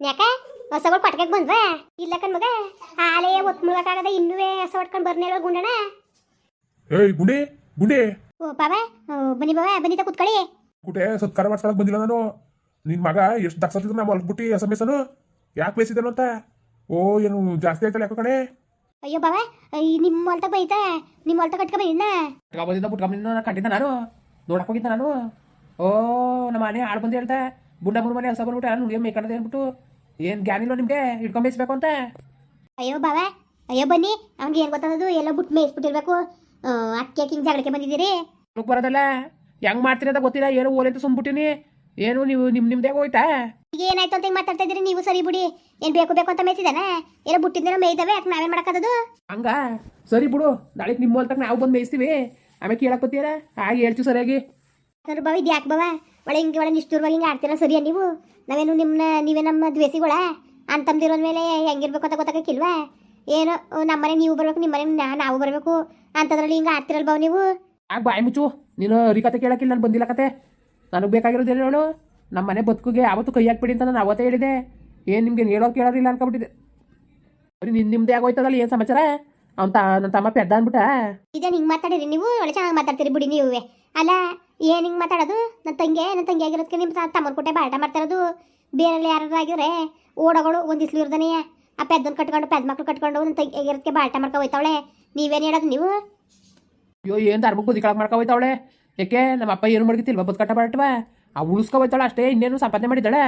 ಯಾಕ? ಹೊಸಗಳು ಪಟ್ಕಕ್ಕೆ ಬಂದ್ವಾ? ಇಲ್ಲ ಕಣ್ ಮಗ ಹಾಲೇ ಒತ್ ಮುಳಕಾಗದ ಇನ್ನುವೇ ಹೊಸ ಹೊಟ್ಕೊಂಡು ಬರ್ನೇಳ ಗುಂಡಣ ಏಯ್ ಗುಂಡಿ ಗುಂಡಿ. ಓ ಬಾಬಾ ಓ, ಬನ್ನಿ ಬಾವ ಬನ್ನಿ ತ ಕುತ್ಕೊಳ್ಳಿ. ಕುಟೆ ಸತ್ಕಾರ ಮಾಡ್ಸಕ್ ಬಂದಿಲ್ಲ ನಾನು. ನಿನ್ ಮಗ ಎಷ್ಟು ದಕ್ಸತ್ತಿದ್ರು ನಾ ಮಲ್ಗ್ಬಿಟ್ಟು ಎಸ್ ಎಂ ಎಸ್ ಅನು ಯಾಕೆ ಬೇಸಿದನು ಅಂತ. ಓ ಏನು ಜಾಸ್ತಿ ಆಯ್ತಲ್ಲ ಯಾಕೋ ಕಣೆ. ಅಯ್ಯೋ ಬಾಬಾ ಈ ನಿಮ್ಮ ಹೊಲ್ತ ಬೈತಾ ನಿಮ್ಮ ಹೊಲ್ತ ಕಟ್ಕ ಬೈನ ಬಂದಿದ್ದ ಬಿಟ್ಕೊಂಬಂದಿದ್ದ ಕಂಡಿದ್ದ ನಾನು. ನೋಡಕ್ ಹೋಗಿದ್ದ ನಾನು. ಓ ನಮ್ಮ ಮನೆ ಆಳು ಬಂದು ಹೇಳ್ದೆ. ಬುಡ್ಡ ಮೂರು ಮನೆ ಹೊಸ ಬಂದ್ಬಿಟ್ಟು ನಾನು ನುಡಿಯೋ ಮೇಕಂಡದೆ ಅಂದ್ಬಿಟ್ಟು ಏನು ಗ್ಯಾನಿಲ್ಲ ನಿಮಗೆ? ಇಟ್ಕೊಂಡ್ ಬೇಯಿಸ್ಬೇಕು ಅಂತ? ಅಯ್ಯೋ ಬಾವ ಅಯ್ಯೋ ಬನ್ನಿ ಅವ್ನಿಗೆ ಏನು ಗೊತ್ತದು ಎಲ್ಲ ಬಿಟ್ಟು ಮೇಯಿಸ್ಬಿಟ್ಟಿರ್ಬೇಕು. ಅಕ್ಕಿ ಹಿಂಗೆ ಜಗಳಕ್ಕೆ ಬಂದಿದ್ದೀರಿ. ನುಗ್ ಬರೋದಲ್ಲ ಹೆಂಗ್ ಮಾಡ್ತೀರಿ ಅಂತ ಗೊತ್ತಿಲ್ಲ ಏನು ಓಲೆ ಅಂತ ಸುಮ್ಬಿಟ್ಟಿನಿ ಏನು ನೀವು ನಿಮ್ ನಿಮ್ದೇ ಹೋಯ್ತಾ? ಈಗ ಏನಾಯ್ತು ಅಂತ ಹಿಂಗ್ ಮಾತಾಡ್ತಾ ಇದ್ದೀರಿ? ನೀವು ಸರಿ ಬಿಡಿ. ಏನು ಬೇಕು ಬೇಕು ಅಂತ ಮೇಯ್ಸಿದಾನೆ ಎಲ್ಲ ಬುಟ್ಟಿದ್ದೇನೋ ಮೇಯ್ದವೆ ಯಾಕೆ ನಾವೇನ್ ಮಾಡಕ್ಕದದು ಹಂಗ? ಸರಿ ಬಿಡು ನಾಳೆ ನಿಮ್ಮ ಹೊಲ್ತಕ್ಕೆ ನಾವು ಬಂದು ಮೇಯಿಸ್ತೀವಿ. ಆಮೇಲೆ ಕೇಳಕ್ ಗೊತ್ತೀರ ಹಾಗೆ ಹೇಳ್ತೀವಿ ಸರಿಯಾಗಿ. ಬಾವ ಇದು ಯಾಕೆ ಬಾವ? ಒಳ್ಳೆ ಹಿಂಗೆ ಒಳ್ಳೆ ನಿಷ್ಠುರವಾಗಿ ಹಿಂಗೆ ಆಡ್ತೀರ ಸರಿಯಾ ನೀವು? ನಾವೇನು ನಿಮ್ಮನ್ನ ನೀವೇ ನಮ್ಮ ದ್ವೇಷಿಗಳ? ಅಂತಂದಿರೋದ ಮೇಲೆ ಹೆಂಗಿರ್ಬೇಕು ಅಂತ ಗೊತ್ತಾಗಕ್ಕಿಲ್ವಾ ಏನೋ ನಮ್ಮನೆ ನೀವು ಬರ್ಬೇಕು ನಿಮ್ಮ ಮನೆ ನಾವು ಬರಬೇಕು. ಅಂತದ್ರಲ್ಲಿ ಹಿಂಗೆ ಆಡ್ತಿರಲ್ ಬಾವ ನೀವು? ಆಗ ಬಾಯಿ ಮುಚ್ಚು. ನೀನು ಹರಿಕತೆ ಕೇಳಕ್ಕಿಲ್ಲ ನಾನು ಬಂದಿಲ್ಲ ಕತೆ. ನನಗೆ ಬೇಕಾಗಿರೋದು ನೋಡು ನಮ್ಮ ಮನೆ ಬದುಕುಗೆ ಯಾವತ್ತು ಕೈ ಹಾಕ್ಬಿಡಿ ಅಂತ ನಾನು ಅವತ್ತೇ ಹೇಳಿದೆ. ಏನು ನಿಮ್ಗೆ ಹೇಳೋದು ಕೇಳೋದಿಲ್ಲ ಅನ್ಕೊಬಿಟ್ಟಿದೆ ಬರೀ ನಿನ್ನ ನಿಮ್ಮದೇ ಆಗೋಯ್ತದಲ್ಲ ಏನು ಸಮಾಚಾರ? ಅವ್ನು ತ ನನ್ನ ತಮ್ಮ ಪೆದ್ದ ಅಂದ್ಬಿಟ್ಟ ಇದೇನು ಹಿಂಗೆ ಮಾತಾಡಿರಿ ನೀವು? ಒಳ್ಳೆ ಚೆನ್ನಾಗಿ ಮಾತಾಡ್ತೀರಿ ಬಿಡಿ ನೀವೇ. ಅಲ್ಲ ಏನು ಹಿಂಗೆ ಮಾತಾಡೋದು? ನನ್ನ ತಂಗಿ ನನ್ನ ತಂಗಿ ಆಗಿರೋದಕ್ಕೆ ನಿಮ್ಮ ತಮ್ಮನ ಕೊಟ್ಟೆ ಬಾಟ ಮಾಡ್ತಿರೋದು. ಬೇರೆಲ್ಲ ಯಾರು ಆಗಿದ್ರೆ ಓಡಗಳು ಒಂದು ಇಸ್ಲು ಇರ್ದನೆ. ಆ ಪೆದ್ದನ್ ಕಟ್ಕೊಂಡು ಪೆದ್ದ ಮಕ್ಳು ಕಟ್ಕೊಂಡು ನನ್ನ ತಂಗಿ ಆಗಿರೋದಕ್ಕೆ ಬಾಟ ಮಾಡ್ಕೊ ಹೋಯ್ತಾವಳೆ. ನೀವೇನು ಹೇಳೋದು ನೀವು? ಅಯ್ಯೋ ಏನು ಧರ್ಮ ಬುದ್ಧಿ ಕಳಕ್ ಮಾಡ್ಕೊ ಹೋಯ್ತಾವಳೆ? ಯಾಕೆ ನಮ್ಮ ಅಪ್ಪ ಏನು ಮಡಗಿತಿಲ್ವ ಬದುಕಟ್ಟ ಬಾಟವ ಆ ಉಳಿಸ್ಕೊ ಹೋಯ್ತಾಳೆ ಅಷ್ಟೇ ಇನ್ನೇನು ಸಂಪಾದನೆ ಮಾಡಿದ್ದಾಳೆ?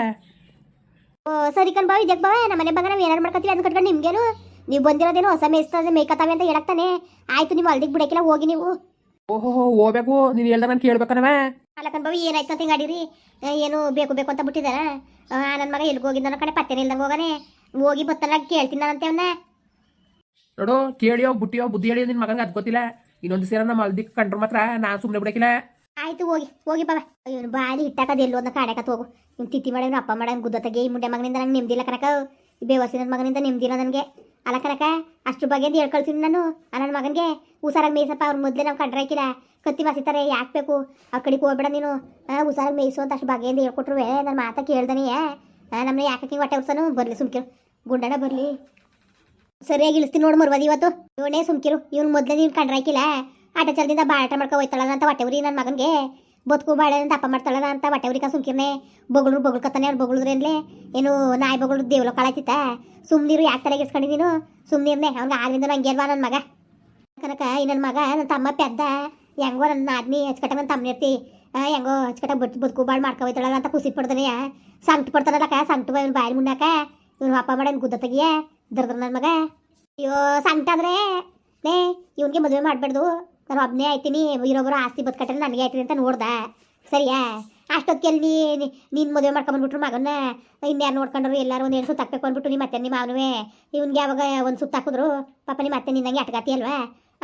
ಓ ಸರಿ ಕಣ್ ಬಾವಿ ಇದಕ್ಕೆ ಬಾವ ನಮ್ಮ ಮನೆ ಬಂಗ ನಾವು ಏನಾರು ಮಾಡ್ಕೊತೀವಿ ಅದನ್ನ ಕಟ್ಕೊಂಡು ನಿಮ್ಗೇನು? ನೀವು ಬಂದಿರೋದೇನು ಹೊಸ ಮೇಯಿಸ್ತದೆ ಮೇಯ್ಕತಾವೆ ಅಂತ ಹೇಳಕ್ತಾನೆ ಆಯ್ತು ನೀವು ಅಲ್ದಿಗೆ ಬಿಡಕ್ಕಿಲ್ಲ ಹೋಗಿ ನೀವು. ಓಹೋ ಹೋಗ್ಬೇಕು. ನೀನು ಹೇಳ್ದ ನಾನು ಕೇಳ್ಬೇಕನವ. ಅಲ್ಲ ಕಣ್ ಬಾವ ಏನಾಯ್ತು ಅಂತ ಹಿಂಗಾಡಿರಿ? ಏನು ಬೇಕು ಬೇಕು ಅಂತ ಬಿಟ್ಟಿದಾರ? ನನ್ನ ಮಗ ಎಲ್ಲಿ ಹೋಗಿದ್ದ ನನ್ನ ಕಡೆ ಪತ್ತೆನೇ ಇಲ್ದಂಗೆ ಹೋಗಾನೆ. ಹೋಗಿ ಬತ್ತಲ್ಲ ಕೇಳ್ತೀನಿ ನಾನಂತೆ ಅವನ್ನ ನೋಡು ಕೇಳಿಯೋ ಬುಟ್ಟಿಯೋ ಬುದ್ಧಿ ಹೇಳಿಯೋ ನಿನ್ನ ಮಗನಿಗೆ ಅದ್ ಗೊತ್ತಿಲ್ಲ. ಇನ್ನೊಂದು ಸೇರ ನಮ್ಮ ಅಲ್ದಿಕ್ ಕಂಡ್ರು ಮಾತ್ರ ನಾನು ಸುಮ್ಮನೆ ಬಿಡಕಿಲ್ಲ. ಆಯ್ತು ಹೋಗಿ ಹೋಗಿ ಬಾಬಾ ಇವನು ಬಾಲಿ ಇಟ್ಟಾಕದ ಎಲ್ಲೋ ಅಂತ ಕಾಡಕತ್ ಹೋಗು. ಇವ್ನು ತಿತ್ತಿ ಮಾಡಿ ಅಪ್ಪ ಮಾಡ ಗುದ್ದತ್ತಾಗೆ ಈ ಮುಂಡೆ ಮಗನಿಂದ ನಂಗೆ ನೆಮ್ಮದಿಲ್ಲ ಕನಕ ಈ ಬೇವಸಿ ನನ್ನ ಮಗನಿಂದ ನೆಮ್ಮದಿಲ್ಲ ನನಗೆ. ಅಲ್ಲ ಅಷ್ಟು ಬಗೆಯಿಂದ ಹೇಳ್ಕೊಳ್ತೀನಿ ನಾನು. ಆ ನನ್ನ ಮಗನಿಗೆ ಹುಷಾರಾಗಿ ಮೇಯಿಸಪ್ಪ ಅವ್ರ ಮೊದಲೇ ನಾವು ಕಂಡ್ರೆ ಹಾಕಿಲ್ಲ. ಕತ್ತಿ ಮಾಸಿತಾರೆ ಯಾಕೆ ಬೇಕು? ಅವ್ರ ಕಡೆಗೆ ಹೋಗ್ಬೇಡ ನೀನು. ಹುಷಾರಾಗಿ ಮೇಯಿಸು ಅಂತ ಅಷ್ಟು ಬಗೆಯಿಂದ ಹೇಳ್ಕೊಟ್ರು ನನ್ನ ಮಾತಾ ಕೇಳ್ದನಿ ನಮ್ಮನ್ನ ಯಾಕೆ ಹೊಟ್ಟೆ ಉರ್ಸನು ಬರಲಿ ಸುಮ್ಕಿರು. ಗುಂಡಣ ಬರಲಿ. ಸರಿಯಾಗಿ ಇಳಿಸ್ತೀನಿ ನೋಡಿ ಮರ್ವದಿ ಇವತ್ತು. ಇವನೇ ಸುಮ್ಕಿರು. ಇವ್ನು ಮೊದಲೇ ನೀನು ಕಂಡ್ರೆ ಹಾಕಿಲ್ಲ. ಆಟ ಚಲದಿಂದ ಬಾಟ ಮಾಡ್ಕೊ ಹೋಯ್ತಾಳ ಅಂತ ಹೊಟ್ಟೆ ಉರಿ ನನ್ನ ಮಗನಿಗೆ. ಬದುಕು ಬಾಳೆ ಅಂತ ಅಪ್ಪ ಅಂತ ಬಟ್ಟೆ ಉರಿಕ ಸುಮ್ಕಿರ್ನೆ ಬೊಗಳು ಬೊಗಳ್ಕತ್ತಾನೆ, ಅವ್ರು ಬೊಗಳುದ್ರೇನ್ಲೆ ಏನು ನಾಯಿ ಬೊಗಳು ದೇವ್ಲ ಕಳಾಯ್ತಿತ್ತ ಸುಮ್ನಿರು ಯಾಕೆ ತಲೆಗೆ ಇಸ್ಕೊಂಡು ನೀನು? ಸುಮ್ಮನಿರ್ನೆ ಅವ್ನಿಗೆ ಆದ್ರಿಂದ ನಂಗೆ ನನ್ನ ಮಗ. ಕನಕ, ಈ ನನ್ನ ಮಗ ನನ್ನ ತಮ್ಮ ಪೆದ್ದ. ಹೆಂಗೋ ನನ್ನ ಆದ್ಮಿ ಹಚ್ಕಟ್ಟ ನನ್ನ ಇರ್ತಿ. ಹೆಂಗೋ ಹಚ್ಕಟ್ಟ ಬಟ್ ಬದುಕು ಬಾಳ್ ಮಾಡ್ಕೊ ಹೋಯ್ತಾಳಲ್ಲ ಅಂತ ಖುಷಿ ಪಡ್ತಾನೆ ಸಂಕ್ಟ ಪಡ್ತಾನಲ್ಲಕ್ಕ ಸಂಕ್ಟ ಬಾಯ್ ಬಾಯಿ ಮುನ್ನಾಕ ಇವ್ನು ಅಪ್ಪ ಮಾಡನ್ ಗುದ್ದ ತೆಗಿಯ? ದರ್ದ್ರ ನನ್ನ ಮಗ. ಅಯ್ಯೋ, ಸಂಕ್ಟ ಅಂದ್ರೆ ಲೇ, ಇವನಿಗೆ ಮದುವೆ ಮಾಡಬಾರ್ದು ನಾನು ಒಬ್ಬನೇ ಆಯ್ತೀನಿ ಇರೋಬ್ಬರು ಆಸ್ತಿ ಬದುಕಟ್ರೆ ನನಗೆ ಆಯ್ತೀನಿ ಅಂತ ನೋಡ್ದ. ಸರಿಯಾ? ಅಷ್ಟೊತ್ತಿಗೆ ನೀ ನೀನು ಮದುವೆ ಮಾಡ್ಕೊಂಬಂದ್ಬಿಟ್ರು ಮಗನ ಇನ್ಯಾರು ನೋಡ್ಕೊಂಡ್ರು? ಎಲ್ಲರೂ ಒಂದು ಎರಡು ಸುತ್ತ ಹಾಕ್ಬೇಕು ಅಂದ್ಬಿಟ್ಟು ನಿಮ್ಮ ಮತ್ತೆ ನಿಮ್ಮ ಅವನೇ ಇವ್ನಿಗೆ ಯಾವಾಗ ಒಂದು ಸುತ್ತ ಹಾಕಿದ್ರು? ಪಾಪ ನಿಮ್ಮ ಮತ್ತೆ ನಿನ್ನಂಗೆ ಅಟ್ಗಾತಿ ಅಲ್ವಾ?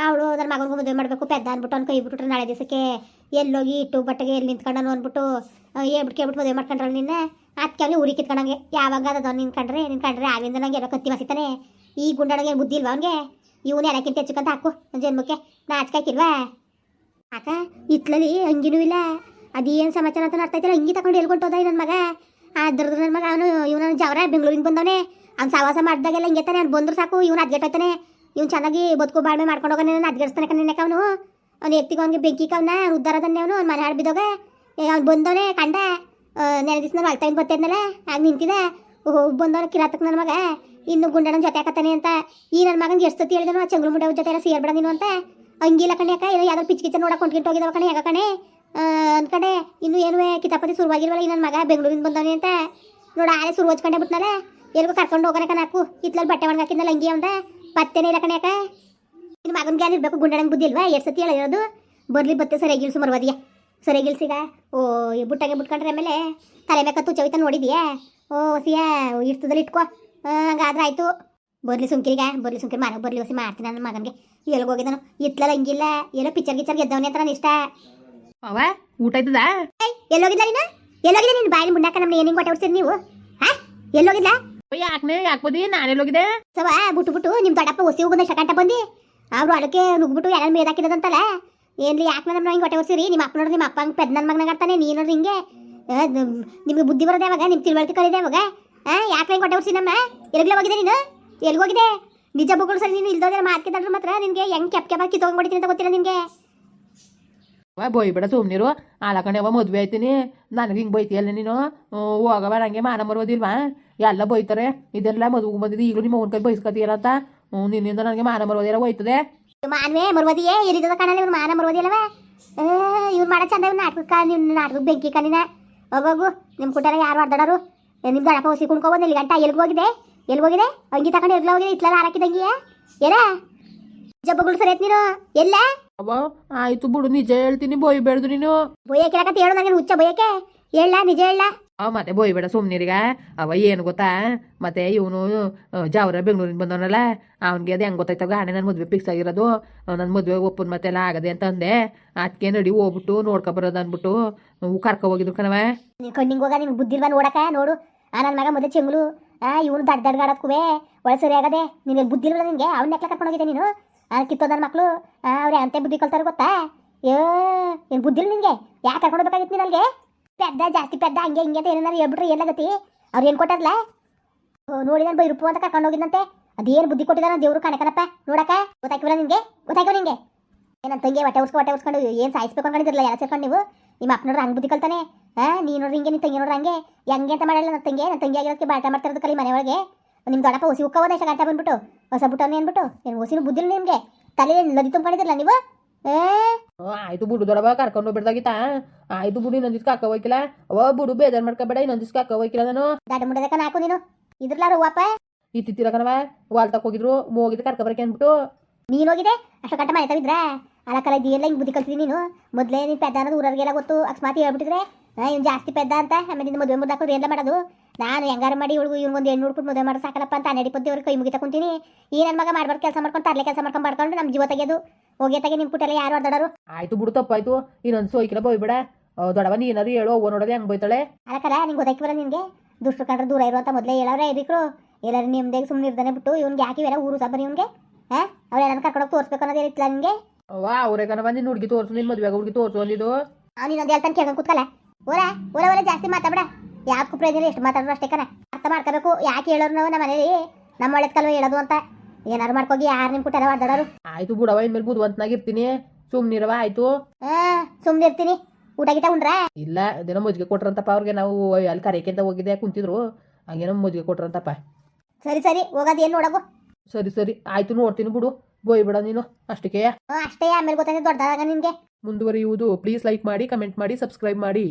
ಅವಳು ನನ್ನ ಮಗನಿಗೂ ಮದುವೆ ಮಾಡಬೇಕು, ಪೆದ್ದ ಅಂದ್ಬಿಟ್ಟು ಅವ್ನು ಕೈ ಬಿಟ್ಬಿಟ್ರೆ ನಾಳೆ ದಿವಸಕ್ಕೆ. ಎಲ್ಲೋಗಿ ಇಟ್ಟು ಬಟ್ಟೆಗೆ ಎಲ್ಲಿ ನಿಂತ್ಕೊಂಡನು ಅಂದ್ಬಿಟ್ಟು ಹೇಳ್ಬಿಟ್ಟು ಕೇಳ್ಬಿಟ್ಟು ಮದುವೆ ಮಾಡ್ಕೊಂಡ್ರಲ್ಲ ನಿನ್ನ? ಅದಕ್ಕೆ ಉರಿ ಕಿತ್ಕೊಂಡಂಗೆ. ಯಾವಾಗ ಅದನ್ನು ನಿನ್ ನಿನ್ಕಂಡ್ರೆ ನಿನ್ ಕಂಡ್ರೆ ಆಗಿಂದ ನಂಗೆ ಎಲ್ಲ ಕತ್ತಿ ಮಸಿತಾನೆ. ಈ ಗುಂಡನಿಗೆ ಬುದ್ಧಿ ಇಲ್ವಾ ಅವ್ನಿಗೆ? ಇವನು ಎಲ್ಲಕ್ಕಿಂತ ಹೆಚ್ಚುಕಂತ ಹಾಕು ಜನ್ಮಕ್ಕೆ. ನಾಚ್ಕಾಕಿಲ್ವಾ ಆಕ ಇತ್ಲಲ್ಲಿ ಹಂಗಿನೂ ಇಲ್ಲ. ಅದೇನು ಸಮಾಚಾರ ಅಂತ ಅರ್ಥ ಆಯ್ತಿಲ್ಲ. ಹಿಂಗೆ ತಗೊಂಡು ಹೇಳ್ಕೊಟ್ಟೋದ ನನ್ನ ಮಗ? ಅದ್ರದ್ದು ನನ್ನ ಮಗ, ಅವನು, ಇವನ ಜವರ ಬೆಂಗಳೂರಿಂದ ಬಂದವನೇ. ಅವ್ನು ಸವಾಸ ಮಾಡಿದಾಗೆಲ್ಲ ಹಿಂಗೆ ತಾನೆ, ಅವ್ನು ಬಂದ್ರು ಸಾಕು, ಇವ್ನು ಅದ್ಗೆಟ್ಟೋಯ್ತಾನೆ ಇವ್ನು ಚೆನ್ನಾಗಿ ಬದುಕು ಬಾಳ್ಮೆ ಮಾಡ್ಕೊಂಡು ಹೋಗೋಣ ನಾನು ಅದ್ಗೆಡ್ಸ್ತಾನೆ ಕಣ್ಣಕ್ಕೆ ಅವನು ಅವ್ನು ಎತ್ತಿಗೆ ಅವ್ನಿಗೆ ಬೆಂಕಿ ಕವನ ಉದ್ದಾರದನ್ನೇ ಅವನು, ಅವ್ನು ಮನೆ ಹಾಡ್ಬಿದ್ದೋಗ ಅವ್ನು ಬಂದವನೇ ಕಂಡ. ನೆನೆ ದಿವ್ಸ ನಾನು ಅಳ್ತಾ ಬರ್ತೈದ್ನಲ್ಲ ಆಗ ನಿಂತಿದೆ ಬಂದವನು ಕಿರಾತಕ್ ನನ್ನ ಮಗ? ಇನ್ನು ಗುಂಡನ ಜೊತೆ ಹಾಕತ್ತಾನೆ ಅಂತ? ಈ ನನ್ನ ಮಗನಿಗೆ ಎಷ್ಟು ಸತಿ ಹೇಳಿದನು, ಆ ಚಂಗ್ಳು ಮುಂಡೆ ಜೊತೆ ಎಲ್ಲ ಸೇರ್ಬೇಡ ನೀನು ಅಂತ? ಹಂಗಿಲ್ಲ ಕಣೆ ಯಾಕ ಏನೋ ಯಾವ್ದಾರು ಪಿಚ್ ಕಿಚ್ಚ ನೋಡಕ್ ಕೊಂಡ್ಕಿಂಟು ಹೋಗಿದಾವ ಕಣೆ ಯಾಕ ಕಣೆ? ಅನ್ಕಡೆ ಇನ್ನು ಏನು ಕಿತಾಪತಿ ಶುರುವಾಗಿಲ್ವಲ್ಲ ಈ ನನ್ನ ಮಗ, ಬೆಂಗಳೂರಿಂದ ಬಂದವನೆ ಅಂತ? ನೋಡ ಆಳೆ ಶುರು ಹಚ್ಕೊಂಡೆ ಬಿಟ್ನಲ್ಲ? ಎಲ್ಗೂ ಕರ್ಕೊಂಡು ಹೋಗೋಣ ಕಣಾಕು ಇತ್ಲಲ್ಲಿ ಬಟ್ಟೆ ಒಣಗಾಕಿದ್ನಲ್ಲ ಹಂಗೆ ಅಂದ ಪತ್ತೆನೇ ಇಲ್ಲ ಕಣೆ ಯಾಕ ನಿನ್ನ ಮಗನ ಗ್ಯಾನ್ ಇರ್ಬೇಕು ಗುಂಡಣಂಗೆ ಬುದ್ಧಿ ಇಲ್ವಾ? ಎಷ್ಟು ಸತಿ ಹೇಳಿರೋದು? ಬರ್ಲಿ ಬತ್ತೆ ಸರಿಯಾಗಿ ಇಳಿಸು ಸರಿಯಾಗಿ ಓ ಬುಟ್ಟಾಗೆ ಬಿಟ್ಕೊಂಡ್ರೆ ಆಮೇಲೆ ತಲೆ ಬೇಕತ್ತು ಕತ್ತು ಚವಿತ ನೋಡಿದ್ಯಾ? ಓ ಸಿಯ ಇರ್ತದಲ್ಲಿ ಇಟ್ಕೋ. ಹಂಗಾದ್ರೆ ಆಯ್ತು. ಬರ್ಲಿ ಸುಮ್ಕಿರಿಗ ಬರ್ಲಿ ಸುಮ್ಕಿರಿ ಮನೆಗೆ ಬರ್ಲಿ ಹೊಸಿ ಮಾಡ್ತೀನಿ ನನ್ನ ಮಗನಿಗೆ. ಎಲ್ಲಿಗೆ ಹೋಗಿದ್ದಾನು ಇತ್ಲಲ್ಲ ಹಿಂಗಿಲ್ಲ. ಎಲ್ಲೋ ಪಿಕ್ಚರ್ ಗಿಚ್ಚರ್ ಗೆದ್ದವನೇ ಅಂತ ನನ್ನ ಇಷ್ಟ ಅವ ಊಟ ಆಯ್ತದ? ಏಯ್ ಎಲ್ಲೋಗಿದ್ದ ನೀನು? ಎಲ್ಲೋಗಿದ್ದೆ ನೀನು? ಬಾಯಿ ಮುಂಡಾಕ ನಮ್ಗೆ ಏನಿಂಗ್ ಹೊಟ್ಟೆ ಹೊಡ್ಸಿರಿ ನೀವು? ಹಾ ಎಲ್ಲೋಗಿದ್ದ ಯಾಕನೆ ಯಾಕೆ ನಾನು ನಾನೆಲ್ಲೋಗಿದೆ ಸವಾ ಬಿಟ್ಟು ಬಿಟ್ಟು ನಿಮ್ಮ ದೊಡ್ಡಪ್ಪ ಹೊಸಿ ಹೋಗೋದ ಶಕಂಟ ಬಂದು. ಅವರು ಅದಕ್ಕೆ ನುಗ್ಬಿಟ್ಟು ಯಾರು ಮೇದ್ ಹಾಕಿದಂತಲ್ಲ ರೀ ಯಾಕೆ ನಮ್ಮ ಹಿಂಗೆ ಹೊಟ್ಟೆ ಹೊಡ್ಸಿರಿ ನಿಮ್ಮ ಅಪ್ಪ ನೋಡ್ರಿ ನಿಮ್ಮ ಅಪ್ಪ ಹಂಗೆ ನನ್ನ ಮಗನಾಗ ಆಡ್ತಾನೆ ನೀನು ನೋಡ್ರಿ ಹಿಂಗೆ ನಿಮ್ಗೆ ಬುದ್ಧಿ ಬರೋದು ಯಾವಾಗ? ನಿಮ್ಮ ತಿಳುವಳಿಕೆ ಕಲಿದೆ ಯಾವಾಗ? ಆ, ಯಾಕೆ ಹಿಂಗೆ ಕೊಟ್ಟೆ ಉರ್ಸಿ ನಮ್ಮ? ಎಲ್ಲಿಗೆ ಹೋಗಿದೆ ನೀನು? ಎಲ್ಲಿಗೆ ಹೋಗಿದೆ ನಿಜ ಬುಗಳು ಸರಿ ನೀನು ಇಲ್ದೋದ್ರೆ ಮಾತ್ಕಿದ್ರೆ ಮಾತ್ರ? ನಿಮಗೆ ಹೆಂಗ್ ಕೆಪ್ ಕೆಪ್ ಕಿತ್ತೋಗ್ಬಿಡ್ತೀನಿ ಅಂತ ಗೊತ್ತಿಲ್ಲ ನಿಮಗೆ ಅವ ಬೈಬೇಡ ಸುಮ್ನಿರು ಆಲ ಕಣೆ ಅವ ಮದುವೆ ಆಯ್ತೀನಿ. ನನಗೆ ಹಿಂಗೆ ಬೈತಿಯಲ್ಲ ನೀನು? ಹೋಗಬೇಡ ಹಂಗೆ ಮಾನ ಮರೋದಿಲ್ವಾ ಎಲ್ಲ ಬೈತಾರೆ. ಇದೆಲ್ಲ ಮದುವೆ ಬಂದಿದ್ದು ಈಗಲೂ ನಿಮ್ಮ ಕೈ ಬೈಸ್ಕೊತೀಯಲ್ಲ ಅಂತ? ನಿನ್ನಿಂದ ನನಗೆ ಮಾನ ಮರೋದಿಲ್ಲ ಹೋಯ್ತದೆ. ಮಾನ್ವೇ ಮರುವದಿಯೇ ಇರಿದ ಕಾಣಲ್ಲ ಇವ್ರು ಮಾನ ಮರುವದಿಯಲ್ಲವ? ಇವ್ರು ಮಾಡೋ ಚಂದ ಇವ್ರು ನಾಟಕ ನಿಮ್ಮ ನಾಟಕ ಬೆಂಕಿ ಕಣ್ಣಿನ ಹೋಗೋಗು ನಿಮ್ಮ ಕುಟಾರ ಯಾರು ಅಡ್ದಾಡರು ನಿಮ್ಮ ಗಣಪ ಹೊಸಿ ಕುಣ್ಕೊಬೋದು ಇಲ್ಲಿ ಗಂಟ ಎಲ್ಗೆ ಹೋಗಿದೆ? ಎಲ್ಗೆ ಹೋಗಿದೆ? ಅಂಗಿ ತಗೊಂಡು ಎಲ್ಗೆ ಹೋಗಿದೆ? ಇತ್ಲಾರ ಹಾರಾಕಿದಂಗಿಯ? ಏನ? ಜಬ್ಬಗಳು ಸರಿ ನೀನು? ಎಲ್ಲ? ಅವ ಆಯ್ತು ಬಿಡು ನಿಜ ಹೇಳ್ತೀನಿ ಬೈಬೇಡ್ದು ನೀನು. ಬೊಯ್ಯಕ್ಕೆ ಹೇಳು ನನಗೆ ಹುಚ್ಚ ಬೊಯ್ಯಕ್ಕೆ ಹೇಳ ನಿಜ ಹೇಳ. ಅವ ಮತ್ತೆ ಬೋಯ್ಬೇಡ ಸುಮ್ನಿರಿಗ ಅವ ಏನು ಗೊತ್ತಾ ಮತ್ತೆ ಇವನು ಜಾವರ ಬೆಂಗಳೂರಿಂದ ಬಂದವನಲ್ಲ ಅವ್ನಿಗೆ ಅದು ಹೆಂಗೆ ಗೊತ್ತಾಯ್ತವ ಗಾಣೆ ನನ್ನ ಮದುವೆ ಫಿಕ್ಸ್ ಆಗಿರೋದು ನನ್ನ ಮದುವೆ ಒಪ್ಪನ್ ಮತ್ತೆ ಎಲ್ಲ ಆಗದೆ ಅಂತ ಅಂದೆ ಅದಕ್ಕೆ ನಡಿ ಹೋಗ್ಬಿಟ್ಟು ನೋಡ್ಕೊಬರೋದು ಅಂದ್ಬಿಟ್ಟು ಕರ್ಕೊ ಹೋಗಿದ್ರು ಕಣವ ಕಣ್ಣಿಗೆ ಹೋಗ ನಿಮ್ಗೆ ಬುದ್ಧಿಲ್ವಾ ನೋಡಕ ನೋಡು ಆ ನನ್ನ ಮಗ ಮೊದಲು ಚೆಂಗ್ಳು ಆ ಇವನು ದಡ್ ದಡ್ಗಾಡಕ್ಕುವೆ ಒಳ ಸರಿ ಆಗದೆ ನಿಮಗೆ ಬುದ್ಧಿ ನಿಮಗೆ ಅವ್ನ ನೆಕ್ಲ ಕರ್ಕೊಂಡು ಹೋಗಿದ್ದೆ ನೀನು ಆ ಕಿತ್ತೋ ನನ್ನ ಮಕ್ಕಳು ಅವ್ರು ಅಂತೆ ಬುದ್ಧಿ ಕಲ್ತಾರ ಗೊತ್ತಾ ಏ ಏನು ಬುದ್ಧಿ ನಿಮಗೆ ಯಾಕೆ ಕರ್ಕೊಂಡು ಹೋಗ್ಬೇಕಾಗಿತ್ತು ನೀನು ಅಲ್ಲಿಗೆ ಪೆದ್ದ ಜಾಸ್ತಿ ಪೆದ್ದ ಹಂಗೆ ಹಿಂಗೆ ಅಂತ ಏನಾರು ಹೇಳ್ಬಿಟ್ರೆ ಏನಾಗತಿ ಗತಿ ಅವ್ರು ಏನು ಕೊಟ್ಟಾರಲ್ಲ ಓ, ಬೈ ಬೈರುಪ್ಪು ಅಂತ ಕರ್ಕೊಂಡು ಹೋಗಿದ್ದಂತೆ ಅದೇನು ಬುದ್ಧಿ ಕೊಟ್ಟಿದಾನ ದೇವ್ರು ಕಾಣಕನಪ್ಪ. ನೋಡಕ ಗೊತ್ತಾಕಿಲ್ಲ ನಿಂಗೆ? ಗೊತ್ತಾಕಿಲ್ಲ ನಿನಗೆ ನನ್ನ ತಂಗಿ ಹೊಟ್ಟೆ ಉರ್ಸ್ಕೊ ಹೊಟ್ಟೆ ಉರ್ಸ್ಕೊಂಡು ಏನು ಸಾಯಿಸ್ಬೇಕು ಅನ್ಕೊಂಡಿದ್ರಲ್ಲ ಎಲ್ಲ ಸೇರ್ಕೊಂಡು ನೀವು? ನಿಮ್ಮ ಅಪ್ಪ ನೋಡ್ರಿ ಹಂಗೆ ಬುದ್ಧಿ ಕಲ್ತಾನೆ. ಹಾ ನೋಡ್ರಿ ಹಿಂಗೆ ನಿನ್ನ ತಂಗಿ ನೋಡ್ರಿ ಹಂಗೆ. ಹೆಂಗೆ ಅಂತ ಮಾಡಲ್ಲ ನನ್ನ ತಂಗಿ? ನನ್ನ ತಂಗಿ ಆಗಿರೋದಕ್ಕೆ ಬಾಟ ಮಾಡ್ತಿರೋದು ಕಲಿ ಮನೆ ಒಳಗೆ ನಿಮ್ಮ ದೊಡ್ಡಪ್ಪ ಹೊಸಿ ಉಕ್ಕವದ ಎಷ್ಟು ಗಂಟೆ ಬಂದ್ಬಿಟ್ಟು? ಹೊಸ ಬಿಟ್ಟು ಏನ್ಬಿಟ್ಟು ಏನು ಹೊಸಿನ ಬುದ್ಧಿ ನಿಮಗೆ. ತಲೆ ನದಿ ತುಂಬ್ಕೊಂಡಿದ್ರಲ್ಲ ನೀವು? ಆಯ್ತು ಬುಡು ದೊಡವ ಕರ್ಕೊಂಡು ಹೋಗ್ಬಿಡ್ದಾಗಿತ್ತ ಆಯ್ತು ಬುಡಿ ಇನ್ನೊಂದಿಸ್ಕ ಕಾಕ ಹೋಯ್ಕಿಲ್ಲ? ಅವ ಬುಡು ಬೇಜಾರ್ ಮಾಡ್ಕೊಬೇಡ ಇನ್ನೊಂದಿಸ್ಕ ಅಕ್ಕ ಹೋಯ್ಕಿಲ್ಲ ನಾನು. ದಾಟ ಮುಡದಕ್ಕ ನಾಕು ನೀನು. ಇದ್ರಲ್ಲ ವಾಪ ಇತ್ತಿತ್ತಿರ ಕಣವ ವಾಲ್ತಕ್ ಹೋಗಿದ್ರು ಹೋಗಿದ್ದು ಕರ್ಕೊಬರಕ್ಕೆ ಅಂದ್ಬಿಟ್ಟು. ನೀನು ಹೋಗಿದೆ ಅಷ್ಟು ಕಟ್ಟ ಮನೆ ತವಿದ್ರ? ಅಲ್ಲ ಕಲ ಇದೆಯಲ್ಲ ಹಿಂಗೆ ಬುದ್ಧಿ ಕಲ್ತಿದ್ದೀನಿ ನೀನು? ಮೊದಲೇ ನೀನು ಪೆದ್ದ ಅನ್ನೋದು ಊರವ್ರಿಗೆಲ್ಲ ಗೊತ್ತು ಅಕಸ್ಮಾತ್ ಹೇಳ್ಬಿಟ್ಟಿದ್ರೆ? ಇವ್ನು ಜಾಸ್ತಿ ಪೆದ್ದ ಅಂತ ಆಮೇಲೆ ನಿನ್ನ ಮದುವೆ ಮುದ್ದಾಕೋದು ಎಲ್ಲ ಮಾಡೋದು? ನಾನು ಹೆಂಗಾರ ಮಾಡಿ ಇವಳು ಇವ್ನಿಗೊಂದು ಹೆಣ್ಣು ಹುಡ್ಕೊಂಡು ಮದುವೆ ಮಾಡೋ ಸಾಕಲ್ಲಪ್ಪ ಅಂತ ಹನ್ನೆರಡು ಅವ್ರಿಗೆ ಕೈ ಮುಗಿತಾ ಕುಂತೀನಿ ಈ ನನ್ನ ಮಗ ಮಾಡ್ಬಾರ್ದು ಕೆಲಸ ಮಾಡ್ಕೊಂಡು ತರಲೆ ಕೆಲಸ ಮಾಡ್ಕೊಂಡು ಮಾಡ್ಕೊಂಡು ನಮ್ಮ ಜೀವ ತೆಗೆದು ಹೋಗಿ ತೆಗೆ ನಿಮ್ಮ ಪುಟ್ಟೆಲ್ಲ ಯಾರು ಹೊಡೆದಾಡರು ಆಯ್ತು ಬಿಡು ತಪ್ಪಾಯ್ತು ಇನ್ನೊಂದು ಸೋಯ್ಕಿಲ್ಲ ಬೋಯ್ಬೇಡ ದೊಡವ ನೀನಾರು ಹೇಳು ಓ ನೋಡೋದೆ ಹಂಗ್ ಬೈತಾಳೆ. ಅಲ್ಲಕರ ನಿಂಗೆ ಗೊತ್ತಾಕಿ ಬರ ನಿಮ್ಗೆ ದುಷ್ಟು ಕಂಡ್ರೆ ದೂರ ಇರುವಂತ ಮೊದಲೇ ಹೇಳವ್ರೆ ಇದಕ್ಕರು ಎಲ್ಲರೂ ನಿಮ್ದೇ ಸುಮ್ಮನೆ ಇರ್ದಾನೆ ಬಿಟ್ಟು ಇವ್ನಿಗೆ ಯಾಕೆ ಇವೆಲ್ಲ ಊರು ಸಬ್ಬರಿ ಇವ್ನಿಗೆ? ಹಾಂ ಅವ್ರೆಲ್ಲ ಕರ್ಕೊಂಡೋಗಿ ತೋರಿಸ್ಬೇಕು ಅನ್ನೋದೇ ಇರ್ತಿಲ್ಲ ನಿಮ್ಗೆ ಅವ್ವ ಅವ್ರೆ ಕಣ ಬಂದು ಹುಡುಗಿ ತೋರ್ಸು ನಿನ್ ಮದ್ವೆ ಹುಡುಗಿ ತೋರ್ಸು ಅಂದಿದ್ದು. ಅವ್ನು ಇನ್ನೊಂದು ಹೇಳ್ತಾನೆ ಕೇಳ್ಕೊಂಡು ಕೂತ್ಕಲ್ಲ. ಓರ ಓರ ಓರ ಜಾಸ್ತಿ ಮಾತಾಡ ಯಾಕೆ ಪ್ರಯೋಜನ ಎಷ್ಟು ಮಾತಾಡೋ ಅಷ್ಟೇ ಕಣ ಅರ್ಥ ಮಾಡ್ಕೋಬೇಕು ಯಾಕೆ ಹೇಳೋರು ನಾವು ನಮ್ಮ ಮನೇಲಿ? ನಮ್ಮ ಒಳ್ಳೇದ್ಕಲ್ವ ಹೇಳೋದು ಅಂತ. ಏನಾರು ಮಾಡ್ಕೋಗಿ ಯಾರು ನಿಮ್ ಕುಟ್ಟ ಹೊಡೆದಾಡೋರು ಆಯ್ತು ಬಿಡವ ಇನ್ಮೇಲೆ ಬುದ್ಧಿವಂತನಾಗಿರ್ತೀನಿ ಸುಮ್ನಿರವ ಆಯ್ತು. ಆ ಇರ್ತೀನಿ. ಊಟ ಗಿಟ ಉಂಡ್ರ? ಇಲ್ಲ ಅದೇನೋ ಮಜ್ಜಿಗೆ ಕೊಟ್ರಂತಪ್ಪ ಅವ್ರಿಗೆ ನಾವು ಅಲ್ಲಿ ಕರೆಯಕ್ಕೆ ಹೋಗಿದ್ದೆ ಕುಂತಿದ್ರು. ಹಂಗೇನೋ ಮಜ್ಜಿಗೆ ಕೊಟ್ರಂತಪ್ಪ. ಸರಿ ಸರಿ ಹೋಗೋದು ಏನು ನೋಡಬು ಸರಿ ಸರಿ ಆಯ್ತು ನೋಡ್ತೀನಿ ಬಿಡು. ಬೋಯ್ಬೇಡ ನೀನು ಅಷ್ಟಕ್ಕೆ. ಅಷ್ಟೇ ಆಮೇಲೆ ಗೊತ್ತಾಗ ದೊಡ್ಡದಾಗ ನಿಮ್ಗೆ. ಮುಂದುವರಿಯುವುದು. ಪ್ಲೀಸ್ ಲೈಕ್ ಮಾಡಿ ಕಮೆಂಟ್ ಮಾಡಿ ಸಬ್ಸ್ಕ್ರೈಬ್ ಮಾಡಿ.